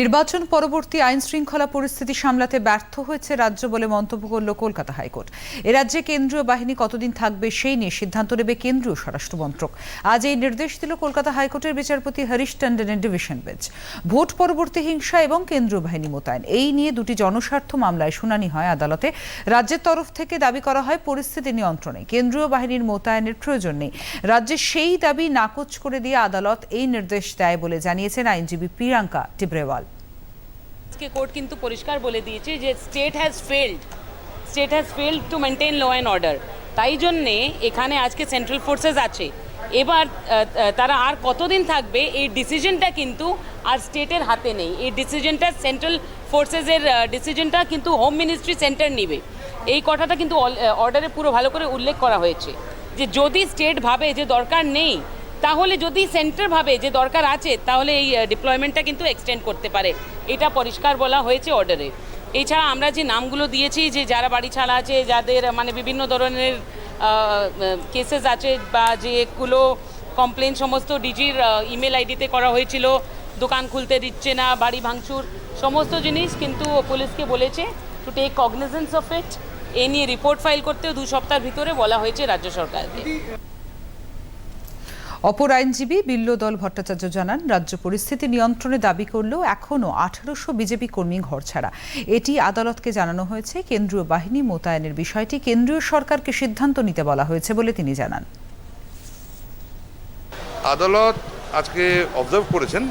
নির্বাচন পরবর্তী আইন শৃঙ্খলা পরিস্থিতি সামলাতে ব্যর্থ হয়েছে রাজ্য বলে মন্তব্য করল কলকাতা হাইকোর্ট। এ রাজ্যে কেন্দ্রীয় বাহিনী কতদিন থাকবে সেই নিয়ে সিদ্ধান্ত নেবে কেন্দ্রীয় স্বরাষ্ট্র মন্ত্রক। আজ এই নির্দেশ দিল কলকাতা হাইকোর্টের বিচারপতি হরিশ টন্ডনের ডিভিশন বেঞ্চ। ভোট পরবর্তী হিংসা এবং কেন্দ্রীয় বাহিনী মোতায়েন। এই নিয়ে দুটি জনস্বার্থ মামলায় শুনানি হয় আদালতে। রাজ্যের তরফ থেকে দাবি করা হয় পরিস্থিতি নিয়ন্ত্রণে। কেন্দ্রীয় বাহিনীর মোতায়েনের প্রয়োজন নেই। রাজ্যের সেই দাবি নাকচ করে দিয়ে আদালত এই নির্দেশ দেয় বলে জানিয়েছেন আইনজীবী প্রিয়াঙ্কা টিব্রেওয়াল আজকে কোর্ট কিন্তু পরিষ্কার বলে দিয়েছে যে state has failed state has failed to maintain law and order তাই জন্যে এখানে আজকে সেন্ট্রাল ফোর্সেস আছে। এবার তারা আর কতদিন থাকবে এই ডিসিশনটা কিন্তু আর স্টেটের হাতে নেই। এই ডিসিশনটা সেন্ট্রাল ফোর্সেসের ডিসিশনটা কিন্তু হোম মিনিস্ট্রি সেন্টার নেবে। এই কথাটা কিন্তু অর্ডারে পুরো ভালো করে উল্লেখ করা হয়েছে। যে যদি স্টেট ভাবে যে দরকার নেই তাহলে যদি সেন্টার ভাবে যে দরকার আছে, তাহলে এই ডিপ্লয়মেন্টটা কিন্তু এক্সটেন্ড করতে পারে। এটা পরিষ্কার বলা হয়েছে অর্ডারে এছাড়া আমরা যে নামগুলো দিয়েছি, যে যারা বাড়ি ছাড়া আছে, যাদের মানে বিভিন্ন ধরনের কেসেস আছে, বা যেগুলো কমপ্লেন সমস্ত ডিজির ইমেল আইডিতে করা হয়েছিল, দোকান খুলতে দিচ্ছে না, বাড়ি ভাঙচুর, সমস্ত জিনিস কিন্তু পুলিশকে বলেছে to take cognizance of it এ নিয়ে রিপোর্ট ফাইল করতেও দু সপ্তাহের ভিতরে বলা হয়েছে রাজ্য সরকারকে। অপর আইনজীবী বিল্লদল ভট্টাচার্য জানান, রাজ্য পরিস্থিতি নিয়ন্ত্রণে দাবি করলেও এখনও আঠারোশো বিজেপি কর্মী ঘর ছাড়া এটি আদালতকে জানানো হয়েছে, কেন্দ্রীয় বাহিনী মোতায়েনের বিষয়টি কেন্দ্রীয় সরকারকে সিদ্ধান্ত নিতে বলা হয়েছে বলে তিনি জানান। আদালত আজকে অবজার্ভ করেছেন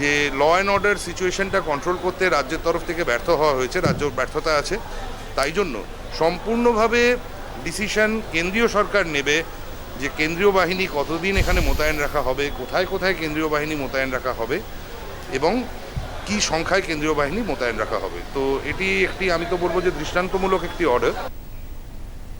যে ল অ্যান্ড অর্ডার সিচুয়েশনটা কন্ট্রোল করতে রাজ্যের তরফ থেকে ব্যর্থ হওয়া হয়েছে, রাজ্য ব্যর্থতা আছে। তাই জন্য সম্পূর্ণভাবে ডিসিশন কেন্দ্রীয় সরকার নেবে যে কেন্দ্রীয় বাহিনী কতদিন এখানে মোতায়েন রাখা হবে, কোথায় কোথায় কেন্দ্রীয় বাহিনী মোতায়েন রাখা হবে, এবং কি সংখ্যায় কেন্দ্রীয় বাহিনী মোতায়েন রাখা হবে। তো এটি একটি, আমি তো বলব যে দৃষ্টান্তমূলক একটি অর্ডার